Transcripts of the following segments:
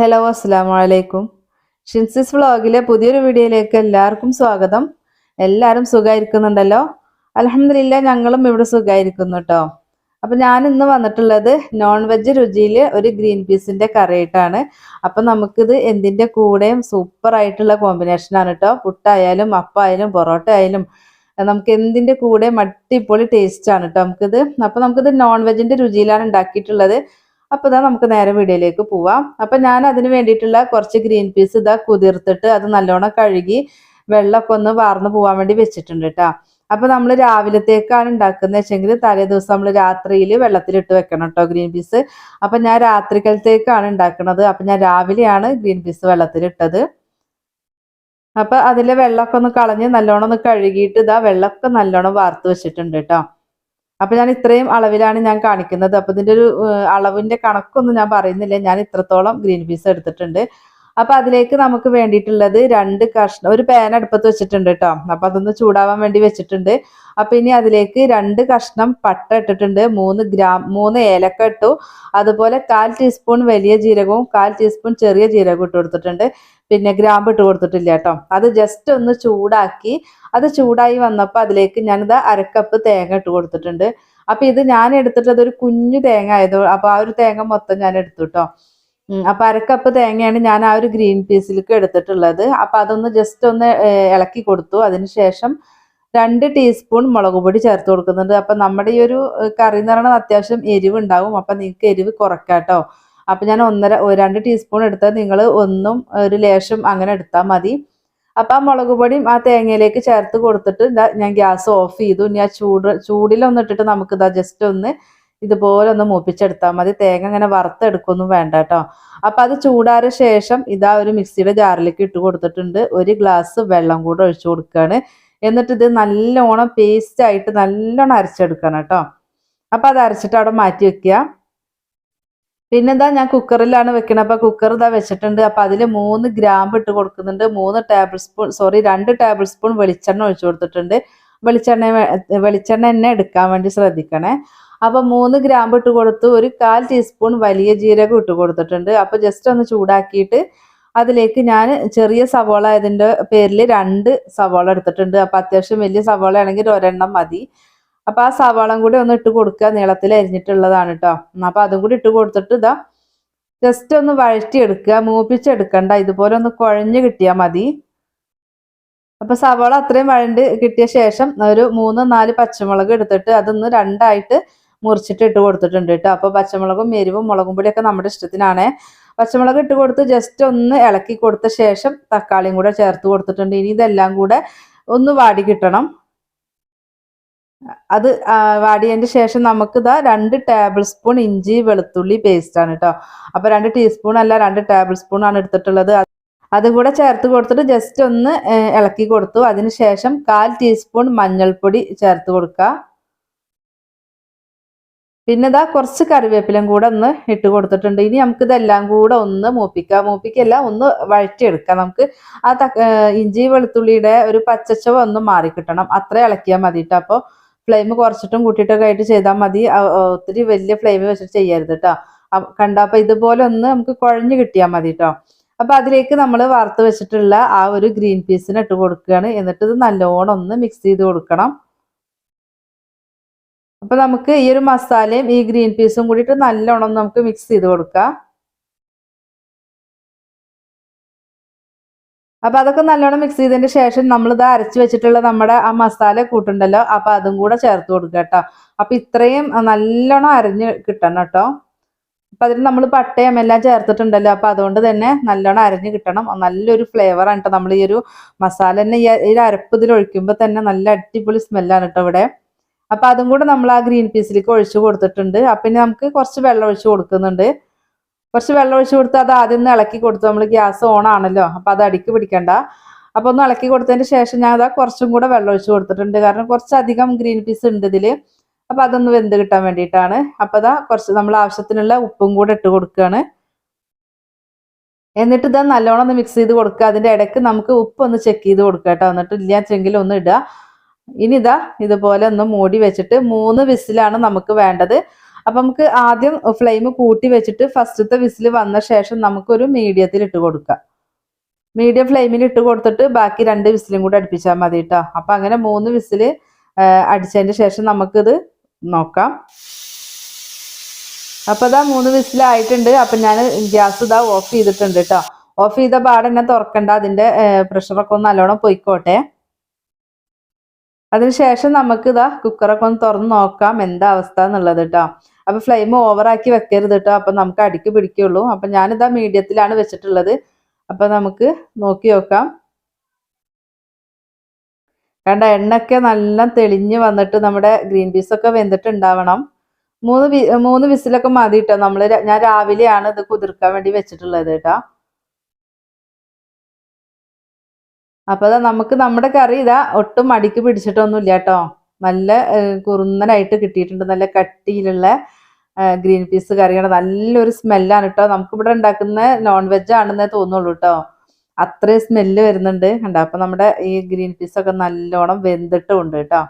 Hello അസ്സാം വലൈക്കും ഷിൻസിസ് വ്ളോഗിലെ പുതിയൊരു വീഡിയോയിലേക്ക് എല്ലാവർക്കും സ്വാഗതം. എല്ലാവരും സുഖമായിരിക്കുന്നുണ്ടല്ലോ അലഹമില്ല ഞങ്ങളും ഇവിടെ സുഖമായിരിക്കുന്നു കേട്ടോ അപ്പം ഞാൻ ഇന്ന് വന്നിട്ടുള്ളത് നോൺ വെജ് രുചിയിൽ ഒരു ഗ്രീൻ പീസിന്റെ കറിയായിട്ടാണ്. അപ്പം നമുക്കിത് എന്തിന്റെ കൂടെയും സൂപ്പറായിട്ടുള്ള കോമ്പിനേഷൻ ആണ് കേട്ടോ പുട്ടായാലും അപ്പായാലും പൊറോട്ട ആയാലും നമുക്ക് എന്തിന്റെ കൂടെ അടിപൊളി ടേസ്റ്റ് ആണ് കേട്ടോ നമുക്കിത്. അപ്പം നമുക്കിത് നോൺ വെജിന്റെ രുചിയിലാണ് ഉണ്ടാക്കിയിട്ടുള്ളത്. അപ്പൊ ഇതാ നമുക്ക് നേരെ വീഡിയോയിലേക്ക് പോവാം. അപ്പൊ ഞാൻ അതിന് വേണ്ടിയിട്ടുള്ള കുറച്ച് ഗ്രീൻ പീസ് ഇതാ കുതിർത്തിട്ട് അത് നല്ലോണം കഴുകി വെള്ളമൊക്കെ ഒന്ന് വാർന്നു പോവാൻ വേണ്ടി വെച്ചിട്ടുണ്ട് കേട്ടോ അപ്പൊ നമ്മൾ രാവിലത്തേക്കാണ് ഉണ്ടാക്കുന്നത് വെച്ചെങ്കിൽ തലേ ദിവസം നമ്മൾ രാത്രിയിൽ വെള്ളത്തിലിട്ട് വെക്കണം കേട്ടോ ഗ്രീൻ പീസ്. അപ്പൊ ഞാൻ രാത്രിക്കലത്തേക്കാണ് ഉണ്ടാക്കുന്നത്. അപ്പൊ ഞാൻ രാവിലെയാണ് ഗ്രീൻ പീസ് വെള്ളത്തിലിട്ടത്. അപ്പൊ അതിലെ വെള്ളമൊക്കെ ഒന്ന് കളഞ്ഞ് നല്ലോണം ഒന്ന് കഴുകിയിട്ട് ഇതാ വെള്ളമൊക്കെ നല്ലോണം വാർത്ത് വെച്ചിട്ടുണ്ട് കേട്ടോ അപ്പൊ ഞാൻ ഇത്രയും അളവിലാണ് ഞാൻ കാണിക്കുന്നത്. അപ്പൊ ഇതിന്റെ ഒരു അളവിന്റെ കണക്കൊന്നും ഞാൻ പറയുന്നില്ല. ഞാൻ ഇത്രത്തോളം ഗ്രീൻ പീസ് എടുത്തിട്ടുണ്ട്. അപ്പൊ അതിലേക്ക് നമുക്ക് വേണ്ടിയിട്ടുള്ളത് രണ്ട് കഷ്ണം ഒരു പാൻ അടുപ്പത്ത് വെച്ചിട്ടുണ്ട് കേട്ടോ. അപ്പൊ അതൊന്ന് ചൂടാവാൻ വേണ്ടി വെച്ചിട്ടുണ്ട്. അപ്പൊ ഇനി അതിലേക്ക് രണ്ട് കഷ്ണം പട്ട ഇട്ടിട്ടുണ്ട്. മൂന്ന് ഗ്രാം മൂന്ന് ഏലക്ക ഇട്ടു. അതുപോലെ കാൽ ടീസ്പൂൺ വലിയ ജീരകവും കാൽ ടീസ്പൂൺ ചെറിയ ജീരകവും ഇട്ട് കൊടുത്തിട്ടുണ്ട്. പിന്നെ ഗ്രാമ്പ് ഇട്ട് കൊടുത്തിട്ടില്ല കേട്ടോ. അത് ജസ്റ്റ് ഒന്ന് ചൂടാക്കി അത് ചൂടായി വന്നപ്പോൾ അതിലേക്ക് ഞാനിത് അരക്കപ്പ് തേങ്ങ ഇട്ട് കൊടുത്തിട്ടുണ്ട്. അപ്പൊ ഇത് ഞാൻ എടുത്തിട്ടത് ഒരു കുഞ്ഞു തേങ്ങ ആയതോ അപ്പൊ ആ ഒരു തേങ്ങ മൊത്തം ഞാൻ എടുത്തു കേട്ടോ. അപ്പൊ അരക്കപ്പ് തേങ്ങയാണ് ഞാൻ ആ ഒരു ഗ്രീൻ പീസിലേക്ക് എടുത്തിട്ടുള്ളത്. അപ്പൊ അതൊന്ന് ജസ്റ്റ് ഒന്ന് ഇളക്കി കൊടുത്തു. അതിനുശേഷം രണ്ട് ടീസ്പൂൺ മുളക് പൊടി ചേർത്ത് കൊടുക്കുന്നുണ്ട്. അപ്പൊ നമ്മുടെ ഈ ഒരു കറി എന്ന് പറയുന്നത് അത്യാവശ്യം എരിവ് ഉണ്ടാവും അപ്പൊ നിങ്ങൾക്ക് എരിവ് കുറക്കാട്ടോ. അപ്പൊ ഞാൻ ഒന്നര രണ്ട് ടീസ്പൂൺ എടുത്താൽ നിങ്ങൾ ഒന്നും ഒരു ലേശം അങ്ങനെ എടുത്താൽ മതി. അപ്പൊ ആ മുളക് പൊടിയും ആ തേങ്ങയിലേക്ക് ചേർത്ത് കൊടുത്തിട്ട് ഞാൻ ഗ്യാസ് ഓഫ് ചെയ്തു. ഇനി ആ ചൂട് ചൂടിലൊന്നിട്ടിട്ട് നമുക്ക് ഇതാ ജസ്റ്റ് ഒന്ന് ഇതുപോലെ ഒന്ന് മൂപ്പിച്ചെടുത്താൽ മതി. തേങ്ങ ഇങ്ങനെ വറുത്തെടുക്കൊന്നും വേണ്ട കേട്ടോ അപ്പൊ അത് ചൂടാറ ശേഷം ഇതാ ഒരു മിക്സിയുടെ ജാറിലേക്ക് ഇട്ട് കൊടുത്തിട്ടുണ്ട്. ഒരു ഗ്ലാസ് വെള്ളം കൂടെ ഒഴിച്ചു കൊടുക്കുകയാണ് എന്നിട്ട് ഇത് നല്ലോണം പേസ്റ്റ് ആയിട്ട് നല്ലോണം അരച്ചെടുക്കണം കേട്ടോ അപ്പൊ അത് അരച്ചിട്ട് അവിടെ മാറ്റി വെക്കുക. പിന്നെന്താ ഞാൻ കുക്കറിലാണ് വെക്കണത്. അപ്പൊ കുക്കർ ഇതാ വെച്ചിട്ടുണ്ട്. അപ്പൊ അതിൽ മൂന്ന് ഗ്രാമ്പ് ഇട്ട് കൊടുക്കുന്നുണ്ട്. മൂന്ന് ടേബിൾ സ്പൂൺ സോറി രണ്ട് ടേബിൾ സ്പൂൺ വെളിച്ചെണ്ണ ഒഴിച്ചു കൊടുത്തിട്ടുണ്ട്. വെളിച്ചെണ്ണ വെളിച്ചെണ്ണ തന്നെ എടുക്കാൻ വേണ്ടി ശ്രദ്ധിക്കണേ. അപ്പൊ മൂന്ന് ഗ്രാമ്പ് ഇട്ട് കൊടുത്തു ഒരു കാൽ ടീസ്പൂൺ വലിയ ജീരകം ഇട്ട് കൊടുത്തിട്ടുണ്ട്. അപ്പൊ ജസ്റ്റ് ഒന്ന് ചൂടാക്കിയിട്ട് അതിലേക്ക് ഞാൻ ചെറിയ സവോള ഇതിന്റെ പേരിൽ രണ്ട് സവോള എടുത്തിട്ടുണ്ട്. അപ്പൊ അത്യാവശ്യം വലിയ സവോള ആണെങ്കിൽ ഒരെണ്ണം മതി. അപ്പൊ ആ സവാളം കൂടി ഒന്ന് ഇട്ട് കൊടുക്കുക. നീളത്തിൽ അരിഞ്ഞിട്ടുള്ളതാണ് കേട്ടോ അപ്പൊ അതും കൂടി ഇട്ട് കൊടുത്തിട്ട് ഇതാ ജസ്റ്റ് ഒന്ന് വഴറ്റിയെടുക്കുക. മൂപ്പിച്ചെടുക്കണ്ട. ഇതുപോലെ ഒന്ന് കുഴഞ്ഞ് കിട്ടിയാൽ മതി. അപ്പൊ സവാള അത്രയും വഴണ്ട് കിട്ടിയ ശേഷം ഒരു മൂന്ന് നാല് പച്ചമുളക് എടുത്തിട്ട് അതൊന്ന് രണ്ടായിട്ട് മുറിച്ചിട്ട് ഇട്ട് കൊടുത്തിട്ടുണ്ട് കേട്ടോ അപ്പോൾ പച്ചമുളകും എരിവും മുളകും പൊടിയൊക്കെ നമ്മുടെ ഇഷ്ടത്തിനാണ്. പച്ചമുളക് ഇട്ട് കൊടുത്ത് ജസ്റ്റ് ഒന്ന് ഇളക്കി കൊടുത്ത ശേഷം തക്കാളിയും കൂടെ ചേർത്ത് കൊടുത്തിട്ടുണ്ട്. ഇനി ഇതെല്ലാം കൂടെ ഒന്ന് വാടി കിട്ടണം. അത് വാടിയതിന്റെ ശേഷം നമുക്ക് ഇതാ രണ്ട് ടേബിൾ സ്പൂൺ ഇഞ്ചി വെളുത്തുള്ളി പേസ്റ്റ് ആണ് കേട്ടോ അപ്പൊ രണ്ട് ടീസ്പൂൺ അല്ല രണ്ട് ടേബിൾ സ്പൂൺ ആണ് എടുത്തിട്ടുള്ളത്. അത് കൂടെ ചേർത്ത് കൊടുത്തിട്ട് ജസ്റ്റ് ഒന്ന് ഇളക്കി കൊടുത്തു. അതിനുശേഷം കാൽ ടീസ്പൂൺ മഞ്ഞൾപ്പൊടി ചേർത്ത് കൊടുക്കുക. പിന്നെ ഇതാ കുറച്ച് കറിവേപ്പിലും കൂടെ ഒന്ന് ഇട്ട് കൊടുത്തിട്ടുണ്ട്. ഇനി നമുക്ക് ഇതെല്ലാം കൂടെ ഒന്ന് മൂപ്പിക്കാം. മൂപ്പിക്കല്ല ഒന്ന് വഴറ്റിയെടുക്കാം. നമുക്ക് ആ തക്ക ഇഞ്ചി വെളുത്തുള്ളിയുടെ ഒരു പച്ചച്ചവ ഒന്ന് മാറിക്കിട്ടണം അത്ര ഇളക്കിയാൽ മതി കേട്ടോ അപ്പോൾ ഫ്ലെയിം കുറച്ചിട്ടും കൂട്ടിയിട്ടൊക്കെ ആയിട്ട് ചെയ്താൽ മതി. ഒത്തിരി വലിയ ഫ്ലെയിം വെച്ചിട്ട് ചെയ്യരുത് കേട്ടോ കണ്ട അപ്പം ഇതുപോലെ ഒന്ന് നമുക്ക് കുഴഞ്ഞു കിട്ടിയാൽ മതി കേട്ടോ അപ്പം അതിലേക്ക് നമ്മൾ വറുത്ത് വെച്ചിട്ടുള്ള ആ ഒരു ഗ്രീൻ പീസിന് ഇട്ട് കൊടുക്കുകയാണ്. എന്നിട്ട് ഇത് നല്ലോണം ഒന്ന് മിക്സ് ചെയ്ത് കൊടുക്കണം. അപ്പൊ നമുക്ക് ഈ ഒരു മസാലയും ഈ ഗ്രീൻ പീസും കൂടിയിട്ട് നല്ലോണം നമുക്ക് മിക്സ് ചെയ്ത് കൊടുക്കാം. അപ്പൊ അതൊക്കെ നല്ലോണം മിക്സ് ചെയ്തതിന് ശേഷം നമ്മൾ ഇത് അരച്ച് വെച്ചിട്ടുള്ള നമ്മുടെ ആ മസാല കൂട്ടുണ്ടല്ലോ അപ്പൊ അതും കൂടെ ചേർത്ത് കൊടുക്കുക കേട്ടോ. അപ്പൊ ഇത്രയും നല്ലോണം അരഞ്ഞ് കിട്ടണം കേട്ടോ. അപ്പൊ അതിന് നമ്മൾ പട്ടയം എല്ലാം ചേർത്തിട്ടുണ്ടല്ലോ അപ്പൊ അതുകൊണ്ട് തന്നെ നല്ലോണം അരഞ്ഞ് കിട്ടണം. നല്ലൊരു ഫ്ലേവറാണ് കേട്ടോ നമ്മൾ ഈ ഒരു മസാല തന്നെ ഈ അരപ്പ് ഇതിൽ ഒഴിക്കുമ്പോൾ തന്നെ നല്ല അടിപൊളി സ്മെല്ലാണ് കേട്ടോ ഇവിടെ. അപ്പൊ അതും കൂടെ നമ്മൾ ആ ഗ്രീൻ പീസിലേക്ക് ഒഴിച്ചു കൊടുത്തിട്ടുണ്ട്. അപ്പൊ ഇനി നമുക്ക് കുറച്ച് വെള്ളം ഒഴിച്ച് കൊടുക്കുന്നുണ്ട്. കുറച്ച് വെള്ളം ഒഴിച്ച് കൊടുത്ത് അത് ആദ്യം ഒന്ന് ഇളക്കി കൊടുത്തു. നമ്മൾ ഗ്യാസ് ഓൺ ആണല്ലോ. അപ്പൊ അത് അടിക്ക് പിടിക്കണ്ട. അപ്പൊ ഒന്ന് ഇളക്കി കൊടുത്തതിന് ശേഷം ഞാൻ അതാ കുറച്ചും കൂടെ വെള്ളം ഒഴിച്ച് കൊടുത്തിട്ടുണ്ട്. കാരണം കുറച്ചധികം ഗ്രീൻ പീസ് ഉണ്ട് ഇതിൽ അപ്പൊ അതൊന്ന് വെന്ത് കിട്ടാൻ വേണ്ടിയിട്ടാണ്. അപ്പൊ അതാ കുറച്ച് നമ്മൾ ആവശ്യത്തിനുള്ള ഉപ്പും കൂടെ ഇട്ട് കൊടുക്കുകയാണ് എന്നിട്ട് ഇതാ നല്ലോണം ഒന്ന് മിക്സ് ചെയ്ത് കൊടുക്കുക. അതിന്റെ ഇടയ്ക്ക് നമുക്ക് ഉപ്പ് ഒന്ന് ചെക്ക് ചെയ്ത് കൊടുക്കുക കേട്ടോ. എന്നിട്ട് ഇല്ലാച്ചെങ്കിലും ഒന്ന് ഇടുക. ഇനി ഇതാ ഇതുപോലെ ഒന്ന് മൂടി വെച്ചിട്ട് മൂന്ന് വിസിലാണ് നമുക്ക് വേണ്ടത്. അപ്പൊ നമുക്ക് ആദ്യം ഫ്ലെയിം കൂട്ടി വെച്ചിട്ട് ഫസ്റ്റത്തെ വിസിൽ വന്ന ശേഷം നമുക്കൊരു മീഡിയത്തിൽ ഇട്ട് കൊടുക്കാം. മീഡിയം ഫ്ലെയിമിൽ ഇട്ട് കൊടുത്തിട്ട് ബാക്കി രണ്ട് വിസിലും കൂടെ അടുപ്പിച്ചാൽ മതി കേട്ടോ അപ്പൊ അങ്ങനെ മൂന്ന് വിസിൽ അടിച്ചതിന് ശേഷം നമുക്കിത് നോക്കാം. അപ്പൊ ഇതാ മൂന്ന് വിസിലായിട്ടുണ്ട്. അപ്പൊ ഞാൻ ഗ്യാസ് ഇതാ ഓഫ് ചെയ്തിട്ടുണ്ട് കേട്ടോ ഓഫ് ചെയ്ത പാടെ തന്നെ തുറക്കണ്ട. അതിന്റെ പ്രഷറൊക്കെ ഒന്ന് നല്ലോണം പൊയ്ക്കോട്ടെ. അതിനുശേഷം നമുക്ക് ഇതാ കുക്കറൊക്കെ ഒന്ന് തുറന്ന് നോക്കാം എന്താ അവസ്ഥ എന്നുള്ളത് കേട്ടോ അപ്പൊ ഫ്ലെയിം ഓവറാക്കി വെക്കരുത് കേട്ടോ അപ്പൊ നമുക്ക് അടിക്ക് പിടിക്കുള്ളൂ. അപ്പൊ ഞാനിതാ മീഡിയത്തിലാണ് വെച്ചിട്ടുള്ളത്. അപ്പൊ നമുക്ക് നോക്കി നോക്കാം. കണ്ട എണ്ണൊക്കെ നല്ല തെളിഞ്ഞ് വന്നിട്ട് നമ്മുടെ ഗ്രീൻ പീസ് ഒക്കെ വെന്തിട്ടുണ്ടാവണം. മൂന്ന് മൂന്ന് വിസിലൊക്കെ മതി കേട്ടോ നമ്മൾ ഞാൻ രാവിലെയാണ് ഇത് കുതിർക്കാൻ വേണ്ടി വെച്ചിട്ടുള്ളത് കേട്ടോ അപ്പൊ ദാ നമുക്ക് നമ്മുടെ കറി ഇതാ ഒട്ടും മടിക്ക് പിടിച്ചിട്ടൊന്നുമില്ല കേട്ടോ. നല്ല കുറുന്നനായിട്ട് കിട്ടിയിട്ടുണ്ട്. നല്ല കട്ടിയിലുള്ള ഗ്രീൻ പീസ് കറിയാണ്. നല്ലൊരു സ്മെല്ലാണ് കേട്ടോ. നമുക്കിവിടെ ഉണ്ടാക്കുന്ന നോൺ വെജ് ആണെന്നേ തോന്നുള്ളൂ കേട്ടോ. അത്രയും സ്മെല്ല് വരുന്നുണ്ട്. കണ്ടോ? അപ്പൊ നമ്മുടെ ഈ ഗ്രീൻ പീസ് ഒക്കെ നല്ലോണം വെന്തിട്ടുണ്ട് കേട്ടോ.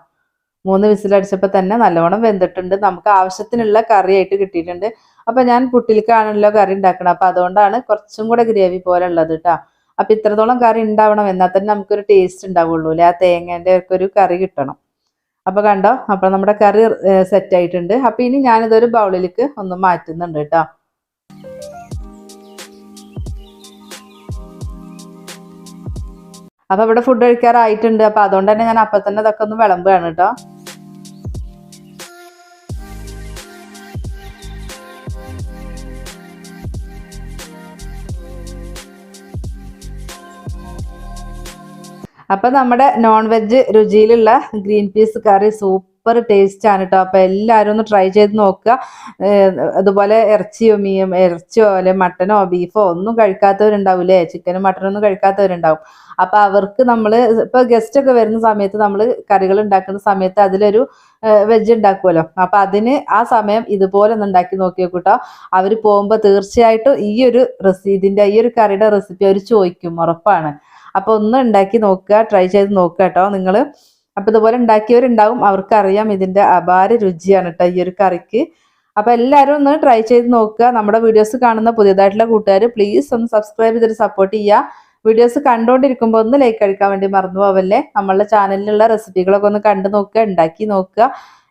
മൂന്ന് വിസിലടിച്ചപ്പോൾ തന്നെ നല്ലോണം വെന്തിട്ടുണ്ട്. നമുക്ക് ആവശ്യത്തിനുള്ള കറിയായിട്ട് കിട്ടിയിട്ടുണ്ട്. അപ്പൊ ഞാൻ പുട്ടിലേക്കാണല്ലോ കറി ഉണ്ടാക്കണം. അപ്പൊ അതുകൊണ്ടാണ് കുറച്ചും കൂടെ ഗ്രേവി പോലെ ഉള്ളത് കേട്ടോ. അപ്പൊ ഇത്രത്തോളം കറി ഉണ്ടാവണം. എന്നാൽ തന്നെ നമുക്കൊരു ടേസ്റ്റ് ഉണ്ടാവുള്ളൂ അല്ലെ? ആ തേങ്ങേന്റെ ഒക്കെ ഒരു കറി കിട്ടണം. അപ്പൊ കണ്ടോ? അപ്പൊ നമ്മുടെ കറി സെറ്റ് ആയിട്ടുണ്ട്. അപ്പൊ ഇനി ഞാനിതൊരു ബൗളിലേക്ക് ഒന്ന് മാറ്റുന്നുണ്ട് കേട്ടോ. അപ്പൊ ഇവിടെ ഫുഡ് കഴിക്കാറായിട്ടുണ്ട്. അപ്പൊ അതുകൊണ്ട് തന്നെ ഞാൻ അപ്പൊ തന്നെ ഇതൊക്കെ ഒന്ന് വിളമ്പുകയാണ് കേട്ടോ. അപ്പൊ നമ്മുടെ നോൺ വെജ് രുചിയിലുള്ള ഗ്രീൻ പീസ് കറി സൂപ്പ് സൂപ്പർ ടേസ്റ്റ് ആണ് കേട്ടോ അപ്പൊ എല്ലാവരും ഒന്ന് ട്രൈ ചെയ്ത് നോക്കുക. അതുപോലെ ഇറച്ചിയോ മീൻ ഇറച്ചിയോ അല്ലെ മട്ടനോ ബീഫോ ഒന്നും കഴിക്കാത്തവരുണ്ടാവൂലേ ചിക്കനും മട്ടനും ഒന്നും കഴിക്കാത്തവരുണ്ടാവും. അപ്പൊ അവർക്ക് നമ്മൾ ഇപ്പൊ ഗസ്റ്റ് ഒക്കെ വരുന്ന സമയത്ത് നമ്മൾ കറികൾ ഉണ്ടാക്കുന്ന സമയത്ത് അതിലൊരു വെജ് ഉണ്ടാക്കുമല്ലോ അപ്പൊ അതിന് ആ സമയം ഇതുപോലെ ഒന്ന് ഉണ്ടാക്കി നോക്കിയോ കേട്ടോ അവർ പോകുമ്പോൾ തീർച്ചയായിട്ടും ഈ ഒരു റെസി ഇതിന്റെ ഈ ഒരു കറിയുടെ റെസിപ്പി അവർ ചോദിക്കും. ഉറപ്പാണ്. അപ്പൊ ഒന്ന് ഉണ്ടാക്കി നോക്കുക ട്രൈ ചെയ്ത് നോക്കുക കേട്ടോ നിങ്ങൾ അപ്പോൾ ഇതുപോലെ ഉണ്ടാക്കിയവരുണ്ടാവും അവർക്കറിയാം ഇതിന്റെ അപാര രുചിയാണ് കേട്ടോ ഈ ഒരു കറിക്ക്. അപ്പോൾ എല്ലാവരും ഒന്ന് ട്രൈ ചെയ്ത് നോക്കുക. നമ്മുടെ വീഡിയോസ് കാണുന്ന പുതിയതായിട്ടുള്ള കൂട്ടുകാർ പ്ലീസ് ഒന്ന് സബ്സ്ക്രൈബ് ചെയ്തിട്ട് സപ്പോർട്ട് ചെയ്യുക. വീഡിയോസ് കണ്ടുകൊണ്ടിരിക്കുമ്പോൾ ഒന്ന് ലൈക്ക് അടിക്കാൻ വേണ്ടി മറന്നു പോവല്ലേ? നമ്മളുടെ ചാനലിലുള്ള റെസിപ്പികളൊക്കെ ഒന്ന് കണ്ടു നോക്കുക ഉണ്ടാക്കി നോക്കുക.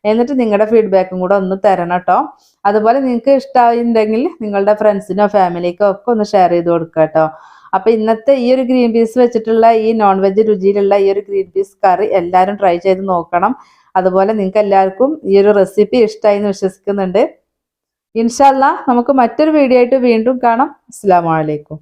എന്നിട്ട് നിങ്ങളുടെ ഫീഡ്ബാക്കും കൂടെ ഒന്ന് തരണം കേട്ടോ. അതുപോലെ നിങ്ങൾക്ക് ഇഷ്ടമായിട്ടുണ്ടെങ്കിൽ നിങ്ങളുടെ ഫ്രണ്ട്സിനോ ഫാമിലിക്കോ ഒക്കെ ഒന്ന് ഷെയർ ചെയ്ത് കൊടുക്കുക കേട്ടോ. അപ്പൊ ഇന്നത്തെ ഈ ഒരു ഗ്രീൻ പീസ് വെച്ചിട്ടുള്ള ഈ നോൺ വെജ് രുചിയിലുള്ള ഈ ഒരു ഗ്രീൻ പീസ് കറി എല്ലാവരും ട്രൈ ചെയ്ത് നോക്കണം. അതുപോലെ നിങ്ങൾക്ക് എല്ലാവർക്കും ഈ ഒരു റെസിപ്പി ഇഷ്ടമായി എന്ന് വിശ്വസിക്കുന്നുണ്ട്. ഇൻഷല്ല നമുക്ക് മറ്റൊരു വീഡിയോ ആയിട്ട് വീണ്ടും കാണാം. അസ്സാം വലൈക്കും